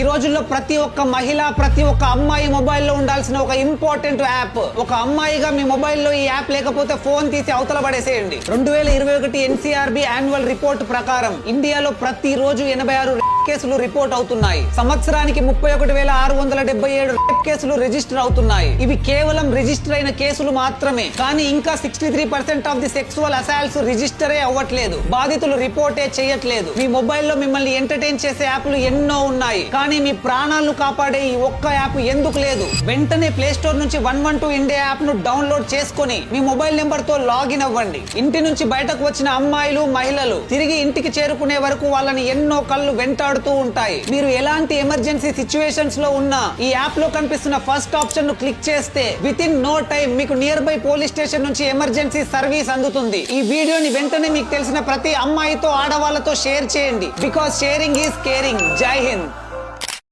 ఈ రోజుల్లో ప్రతి ఒక్క మహిళ ప్రతి ఒక్క అమ్మాయి మొబైల్లో ఉండాల్సిన ఒక ఇంపార్టెంట్ యాప్ ఒక అమ్మాయిగా మీ మొబైల్లో ఈ యాప్ లేకపోతే ఫోన్ తీసి అవతల పడేసేయండి. రెండు వేల ఇరవై ఒకటి ఎన్సీఆర్బి యాన్యువల్ రిపోర్ట్ ప్రకారం ఇండియాలో ప్రతి రోజు ఎనభై ఆరు కేసులు రిపోర్ట్ అవుతున్నాయి. సంవత్సరానికి ముప్పై ఒకటి వేల ఆరు వందల డెబ్బై ఏడు రేప్ కేసులు రిజిస్టర్ అవుతున్నాయి. ఇవి కేవలం రిజిస్టర్ అయిన కేసులు మాత్రమే. కానీ ఇంకా sixty three percent of the sexual assaults రిజిస్టరే అవ్వట్లేదు. బాధితులు రిపోర్టే చేయట్లేదు. మీ మొబైల్లో మిమ్మల్ని ఎంటర్టైన్ చేసే యాప్లు ఎన్నో ఉన్నాయి. కానీ మీ ప్రాణాలను కాపాడే ఈ ఒక్క యాప్ ఎందుకు లేదు? వెంటనే ప్లే స్టోర్ నుంచి వన్ వన్ టూ ఇండియా యాప్ను డౌన్లోడ్ చేసుకొని మీ మొబైల్ నెంబర్తో లాగిన్ అవ్వండి. ఇంటి నుంచి బయటకు వచ్చిన అమ్మాయిలు మహిళలు తిరిగి ఇంటికి చేరుకునే వరకు వాళ్ళని ఎన్నో కళ్ళు వెంటాడుతూ ఉంటాయి. మీరు ఎలాంటి ఎమర్జెన్సీ సిచ్యువేషన్స్లో ఉన్నా ఈ యాప్లో కనిపిస్తున్న ఫస్ట్ ఆప్షన్ను క్లిక్ చేస్తే విత్ ఇన్ నో టైం మీకు నియర్ బై పోలీస్ స్టేషన్ నుంచి ఎమర్జెన్సీ సర్వీస్ అందుతుంది. ఈ వీడియోని వెంటనే మీకు తెలిసిన ప్రతి అమ్మాయితో ఆడవాళ్ళతో షేర్ చేయండి. Because sharing is caring. జై హింద్.